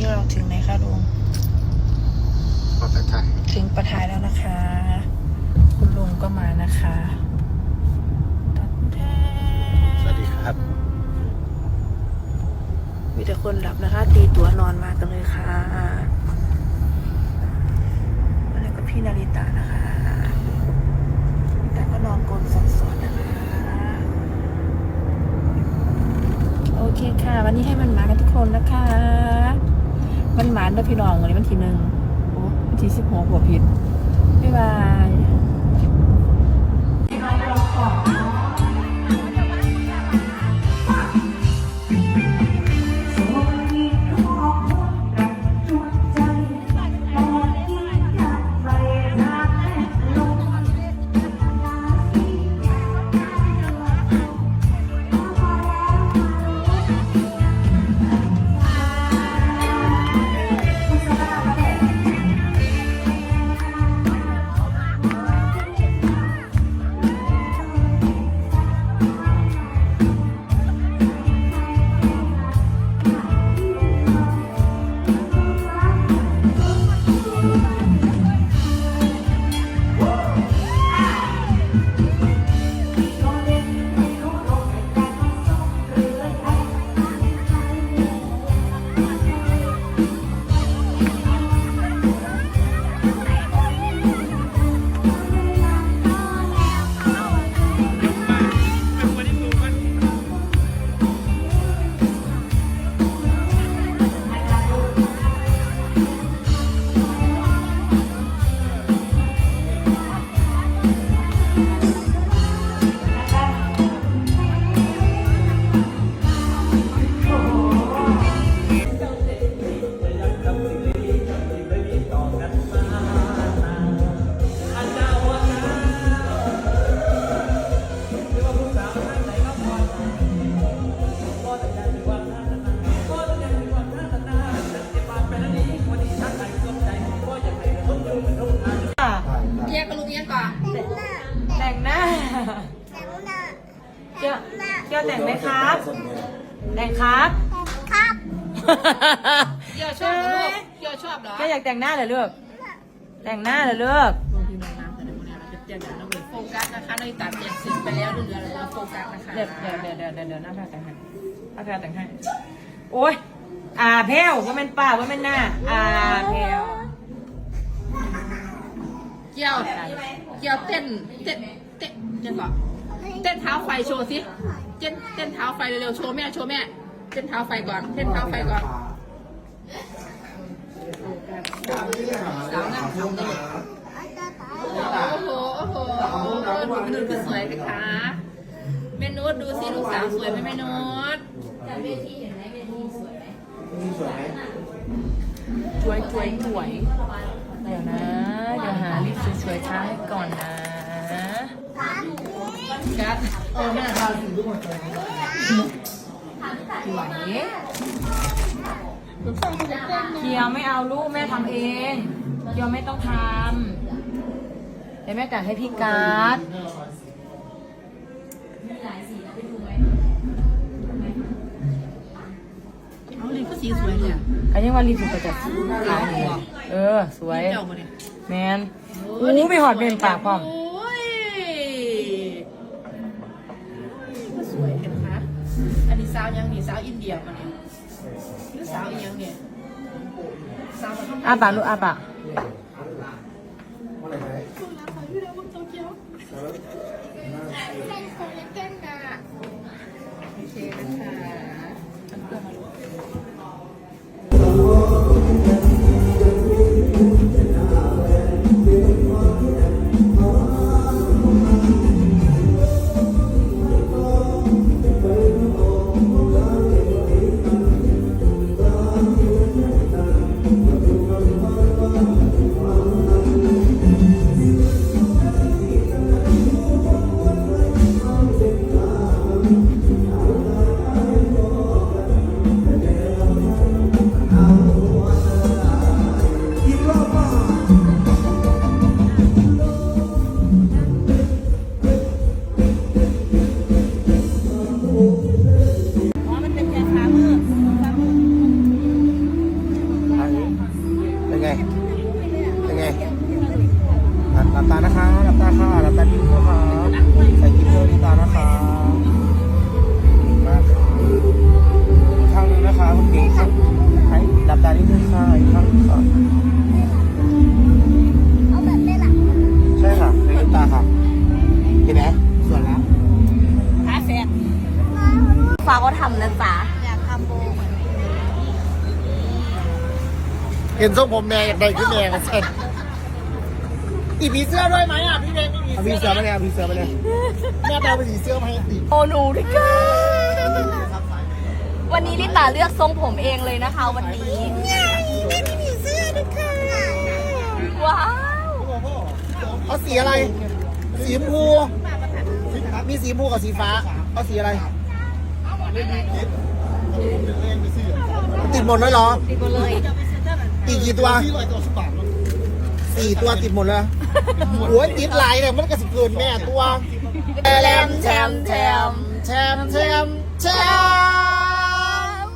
นี้เราถึงไหนคะลุงขอทักทายถึงประทายแล้วนะคะ คุณลุงก็มานะคะตัดแท้สวัสดีครับ มีแต่คนหลับนะคะ ตีตัวนอนมากันเลยค่ะแล้วก็พี่นาริตานะคะนาริตาก็นอนกลนสดๆนะคะโอเคค่ะ วันนี้ให้มันมากันทุกคนนะคะ มันหมานด้วพี่น้องวันนี้วันที่หนึ่งโอ้วันที่สิบหกหัวผิด แยกก่อนแต่งหน้าเกี่ยวเกี่ยวแต่งไหมครับ แต่งครับเกี่ยวชอบเหรอลูกเกี่ยวชอบเหรอแกอยากแต่งหน้าเหรอลูก แต่งหน้าเหรอลูกลงพิมพ์น้ำแต่ในวันนี้เราจะเตรียมน้ำเป็นโฟกัสนะคะในตัดเจ็ดสิบไปแล้วเหลือเราโฟกัสนะคะเดี๋ยวเดี๋ยวเดี๋ยวเดี๋ยวเดี๋ยวเดี๋ยวน้าแพรแต่งให้น้าแพรแต่งให้ โอ้ยอ่าแพ้วว่าเป็นป้าว่าเป็นหน้าอ่าแพ้ว กี่ยวเกี่ยวเต้นเต้นเต้นยังก่อนเต้นเท้าไฟโชว์สิเต้นเต้นเท้าไฟเร็วๆโชว์แม่โชว์แม่เต้นเท้าไฟก่อนเต้นเท้าไฟก่อนสาวนั่งทำเลยโอ้โหโอ้โหโอ้โหดูเมนูคือสวยนะคะเมนูดูสิลูกสาวสวยไหมเมนูจากเวทีเห็นไหมเวทีสวยไหมสวยสวยสวยเดี๋ยวนะเดี๋ยวหาลิปส วยๆทาให้ก่อนนะกัดสวยเคียวไม่เอาลูกแม่ทำเองเคียวไม่ต้องทำเดี๋ยวแม่แต่งให้พี่การ์ดเอาลิปก็สีสวยเลยอะอันนี้ว่าลิปสวยจะขายนี่เออ สวยเจ้ามาเนี่ยแมน อู้ไม่หอดเป็นปากพร้อม โอ้ยก็สวยเห็นไหมคะอันนี้สาวยังนี่สาวอินเดียมาเนี่ยหรือสาวอีหยังเนี่ยสาวมาทำอาปากลูกอาปากโอเคนะคะ เห็นทรงผมแม่อยากได้ขึ้นแม่กันเสร็จอีผีเสื้อด้วยไหมอะพี่เมย์มีผีเสื้อไหมเนี่ยผีเสื้อไหมเนี่ยแม่แปลเป็นผีเสื้อมาให้ติโอหนูด้วยกันวันนี้ลิตาเลือกทรงผมเองเลยนะคะ วันนี้ว้าวเอาสีอะไร สีชมพูมีสีชมพูกับสีฟ้า เอาสีอะไรติดหมดเลยเหรอติดหมดเลย ติกี่ตัวสี่ตัวติดหมดเลยหัวติดลายเนี่ยมันก็สิเกินแม่ตัวแชมแชมแชมแชมแชมแชม